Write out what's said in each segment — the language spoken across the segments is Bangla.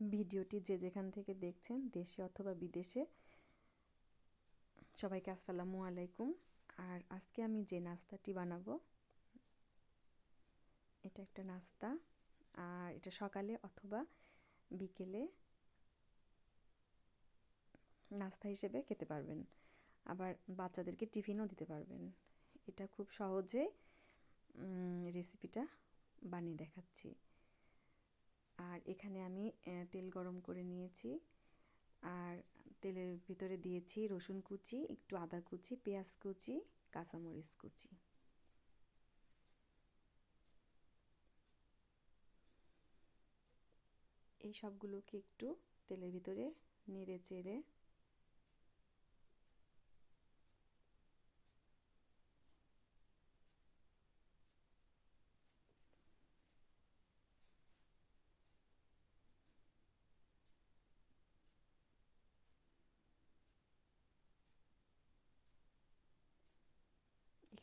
ভিডিওটি যে যেখান থেকে দেখছেন, দেশে অথবা বিদেশে, সবাইকে আসসালামু আলাইকুম। আর আজকে আমি যে নাস্তাটি বানাবো, এটা একটা নাস্তা। আর এটা সকালে অথবা বিকেলে নাস্তা হিসেবে খেতে পারবেন। আবার বাচ্চাদেরকে টিফিনও দিতে পারবেন। এটা খুব সহজে রেসিপিটা বানিয়ে দেখাচ্ছি। আর এখানে আমি তেল গরম করে নিয়েছি। আর তেলের ভিতরে দিয়েছি রসুন কুচি, একটু আদা কুচি, পেঁয়াজ কুচি, কাঁচামরিচ কুচি। এই সবগুলোকে একটু তেলের ভিতরে নেড়ে চেড়ে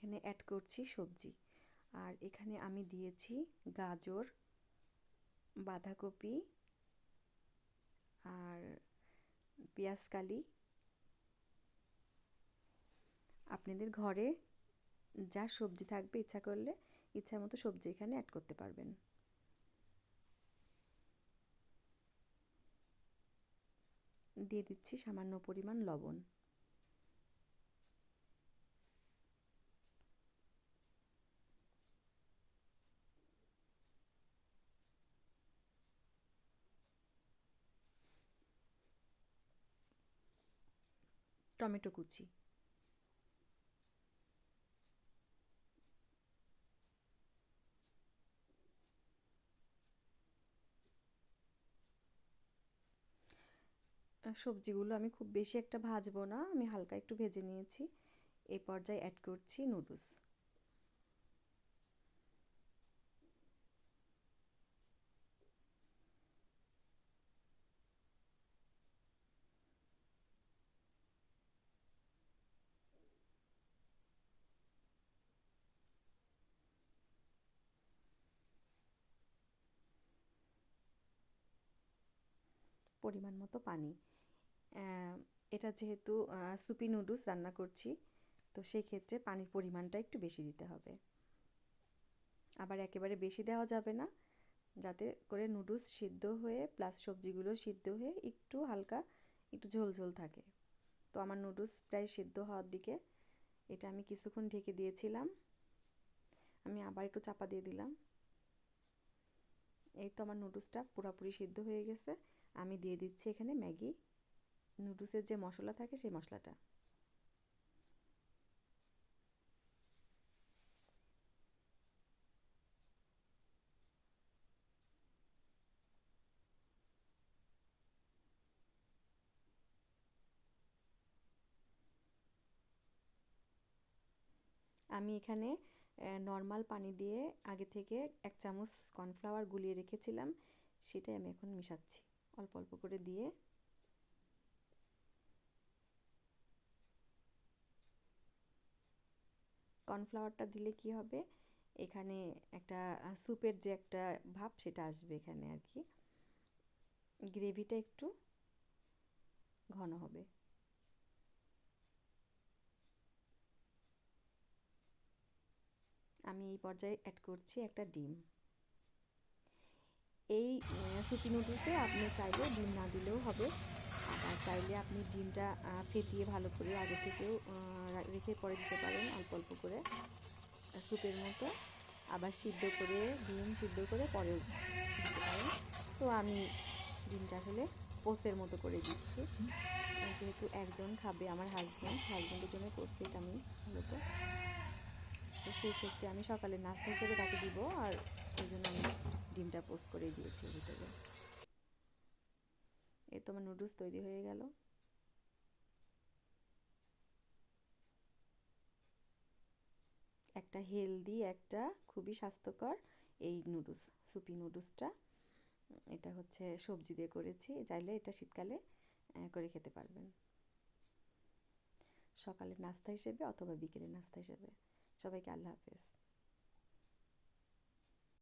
এখানে অ্যাড করছি সবজি। আর এখানে আমি দিয়েছি গাজর, বাঁধাকপি আর পেঁয়াজকালি। আপনাদের ঘরে যা সবজি থাকবে ইচ্ছা করলে, ইচ্ছা মতো সবজি এখানে অ্যাড করতে পারবেন। দিয়ে দিচ্ছি সামান্য পরিমাণ লবণ। টমেটো কুচি। সবজিগুলো আমি খুব বেশি একটা ভাজবো না, আমি হালকা একটু ভেজে নিয়েছি। এই পর্যায়ে অ্যাড করছি নুডলস পরিমাণ মতো পানি। এটা যেহেতু সুপি নুডলস রান্না করছি, তো সেই ক্ষেত্রে পানির পরিমাণটা একটু বেশি দিতে হবে। আবার একেবারে বেশি দেওয়া যাবে না, যাতে করে নুডলস সিদ্ধ হয়ে প্লাস সবজিগুলো সিদ্ধ হয়ে একটু হালকা, একটু ঝোল ঝোল থাকে। তো আমার নুডলস প্রায় সিদ্ধ হওয়ার দিকে এটা আমি কিছুক্ষণ ঢেকে দিয়েছিলাম। আমি আবার একটু চাপা দিয়ে দিলাম। এই তো আমার নুডলসটা পুরোপুরি সিদ্ধ হয়ে গেছে। আমি দিয়ে দিচ্ছি এখানে ম্যাগি। নুডলসের যে মশলা থাকে সেই মশলাটা। আমি এখানে নর্মাল পানি দিয়ে আগে থেকে এক চামচ কর্নফ্লাওয়ার গুলিয়ে রেখেছিলাম। সেটাই আমি এখন মিশাচ্ছি। অল্প অল্প করে দিয়ে কর্নফ্লাওয়ারটা দিলে কি হবে? এখানে একটা স্যুপের যে একটা ভাব সেটা আসবে এখানে আর কি। গ্রেভিটা একটু ঘন হবে। আমি এই পর্যায়ে অ্যাড করছি একটা ডিম। এই সুপি নুডলসে আপনি চাইলে ডিম না দিলেও হবে। আর চাইলে আপনি ডিমটা ফেটিয়ে ভালো করে আগে থেকেও রেখে পরে দিতে পারেন অল্প অল্প করে স্যুপের মতো। আবার সিদ্ধ করে, ডিম সিদ্ধ করে পরেও দিতে পারেন। তো আমি ডিমটা আসলে পোস্তের মতো করে দিচ্ছি। যেহেতু একজন খাবে আমার হাজব্যান্ড হাজব্যান্ডের জন্য পোস্টেট আমি মূলত তো সেই ক্ষেত্রে আমি সকালে নাস্তা হিসেবে তাকে দিব। আর জন্য আমি ডিমটা পোস্ট করে দিয়েছি ভিতরে। এই তো আমার নুডলস তৈরি হয়ে গেল। একটা হেলদি, একটা খুবই স্বাস্থ্যকর এই নুডলস, সুপি নুডলসটা। এটা হচ্ছে সবজি দিয়ে করেছি, চাইলে এটা শীতকালে করে খেতে পারবেন। সকালের নাস্তা হিসেবে অথবা বিকেলের নাস্তা হিসেবে। সবাইকে আল্লাহ হাফেজ।